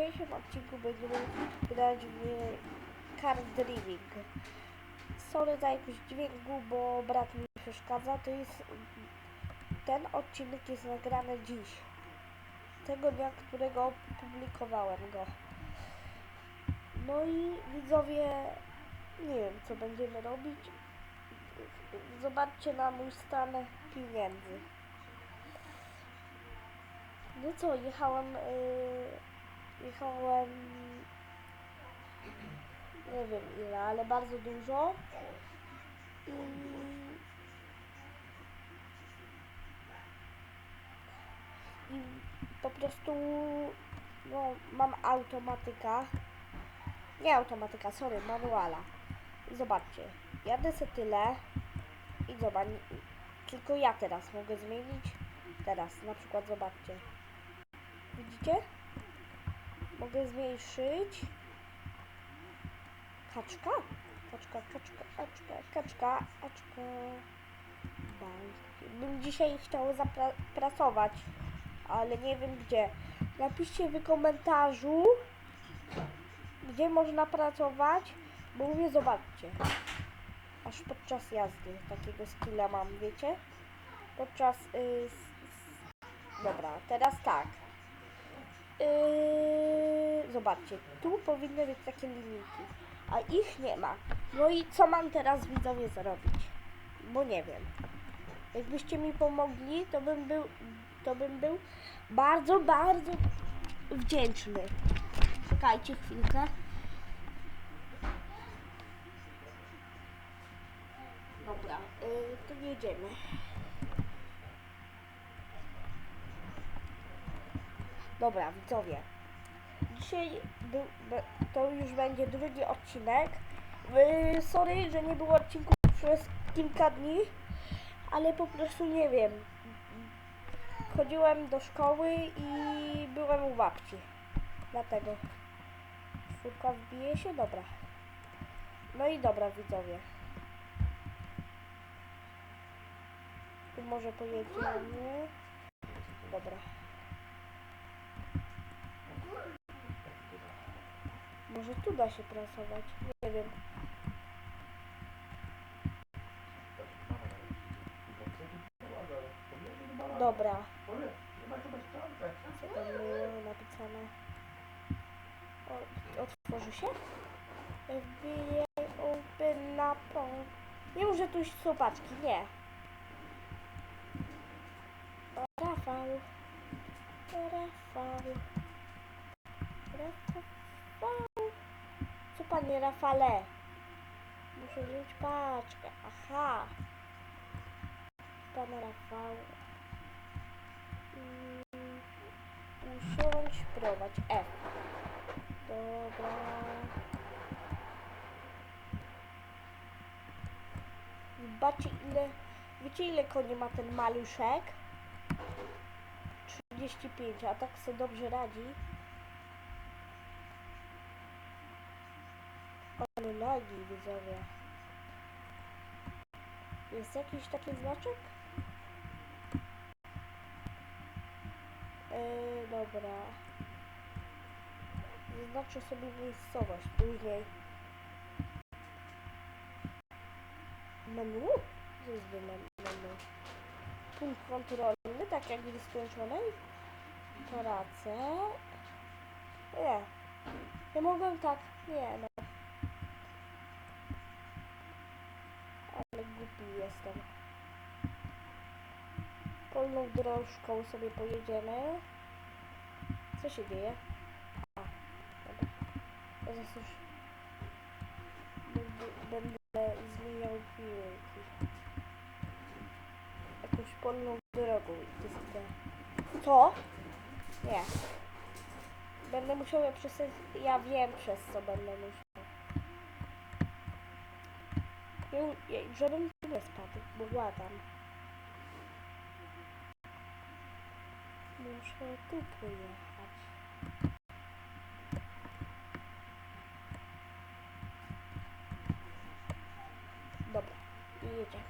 dzisiejszym odcinku będziemy grać w car driving. Sorry za jakiś dźwięku, bo brat mi przeszkadza. To jest ten odcinek jest nagrany dziś. Tego dnia, którego publikowałem go. No i widzowie, nie wiem co będziemy robić. Zobaczcie na mój stan pieniędzy. No co, jechałem, yy, jechałem, nie wiem ile, ale bardzo dużo. I, i po prostu, no, mam automatyka, nie automatyka, sorry, manuala. I zobaczcie, jadę se tyle i zobacz, tylko ja teraz mogę zmienić, teraz na przykład zobaczcie. Widzicie? Mogę zmniejszyć. Kaczka? Kaczka, kaczka, kaczka, kaczka, kaczka. Bym dzisiaj chciał zapracować, ale nie wiem gdzie. Napiszcie w komentarzu, gdzie można pracować, bo mówię, zobaczcie. Aż podczas jazdy takiego skilla mam, wiecie? Podczas... Y, s- dobra, teraz tak. Yy, zobaczcie, tu powinny być takie limity, a ich nie ma. No i co mam teraz widzowie zrobić? Bo nie wiem. Jakbyście mi pomogli, to bym był, to bym był bardzo, bardzo wdzięczny. Czekajcie chwilkę. Dobra, yy, to jedziemy. Dobra, widzowie. Dzisiaj to już będzie drugi odcinek. Sorry, że nie było odcinków przez kilka dni, ale po prostu nie wiem. Chodziłem do szkoły i byłem u babci. Dlatego. Czwórka wbije się? Dobra. No i dobra, widzowie. Tu może pojedziemy. Dobra. Może tu da się pracować. Nie wiem. Dobra. Co tam było napisane? O, otworzy się? FBI open na pong. Nie może tu iść są paczki, nie. Rafał. Rafał. Rafał. Panie Rafale? Muszę wziąć paczkę. Aha. Pana Rafał. Mm, Usiądź, prowadź. F. Dobra. Zobaczcie ile... Wiecie ile koni ma ten maluszek? 35, a tak sobie dobrze radzi. Ale nogi widzowie. Jest jakiś taki znaczek? Dobra. Zaznaczę sobie miejscowość później. Menu? Co jest menu? Punkt kontrolny, tak jak w skończonej. Pracę. Nie. Nie mogłem tak. Nie, no. Ale głupi jestem. Polną dróżką sobie pojedziemy. Co się dzieje? A, dobra. Teraz już będę, zmieniał dźwięki. Jakąś polną drogą. Co? Nie. Będę musiał je przez... Ja wiem przez co będę musiał. Nie, żebym tu nie spadł, bo błagam. Muszę tu pojechać. Dobra, i jedziemy.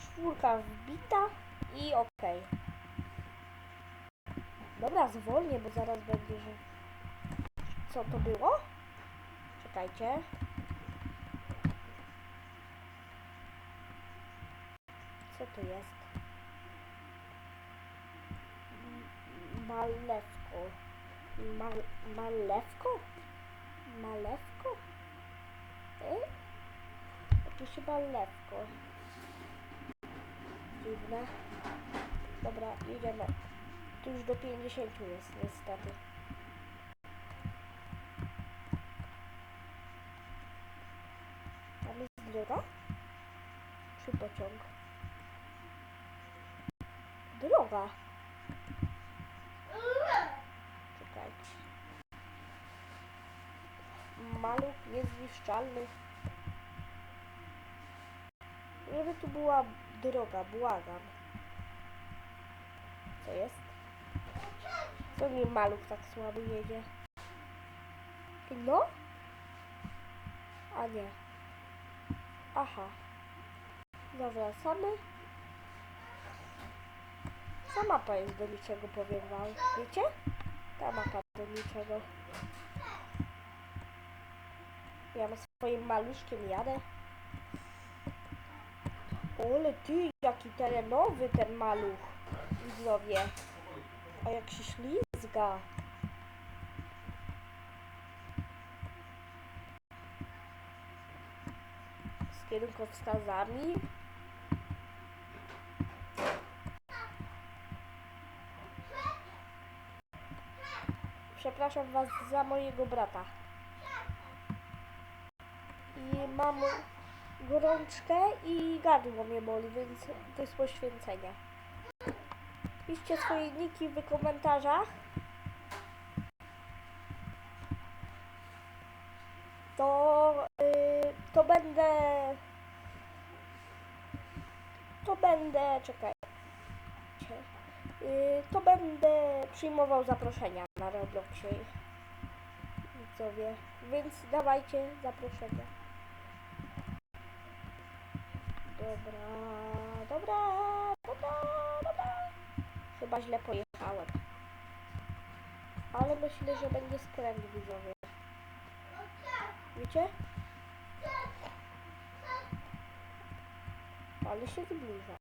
Czwórka wbita i okej. Dobra, Dobra, zwolnię, bo zaraz będzie, że... Co to było? Czekajcie. Co to jest? Malewko. Mal, malewko? Malewko? E? Jakieś malewko. Dziwne. Dobra, jedziemy. Tu już do 50 jest niestety. Tam jest droga? Czy pociąg? Droga. Czekajcie. Maluch niezniszczalny. Żeby tu była droga, błagam. Co jest? Co mi maluch tak słabo jedzie? No? A nie. Aha. Zawracamy. Ta mapa jest do niczego, powiem wam. Wiecie? Ta mapa do niczego. Ja swoim maluszkiem jadę. Ole ty, jaki terenowy ten maluch. Widzowie. A jak się ślizga. Z kierunkowskazami. Przepraszam was za mojego brata. I mam gorączkę i gardło mnie boli, więc to jest poświęcenie. Piszcie swoje niki w komentarzach. To, y, to będę. To będę. Czekaj. Y, to będę przyjmował zaproszenia na Robloxie. Widzowie. Więc dawajcie zaproszenia. Dobra, dobra, dobra, dobra. Chyba źle pojechałem. Ale myślę, że będzie skręt widzowie. Wiecie? Ale się zbliża.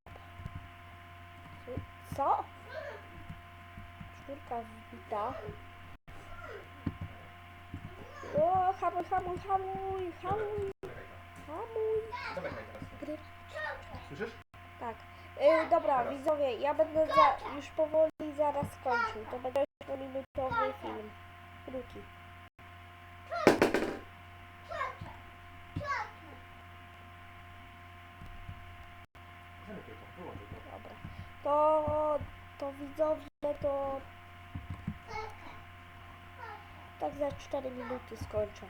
Co-? Czwórka wbita. O, hamuj, hamuj, hamuj, hamuj, hamuj. Gry. Słyszysz? Tak. Y, dobra, widzowie, ja będę za, już powoli zaraz skończył. To będzie 8-minutowy film. Krótki. Zamykaj to, wyłączaj to. Dobra. To, to widzowie, to tak za 4 minuty skończę.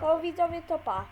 To widzowie, to pa.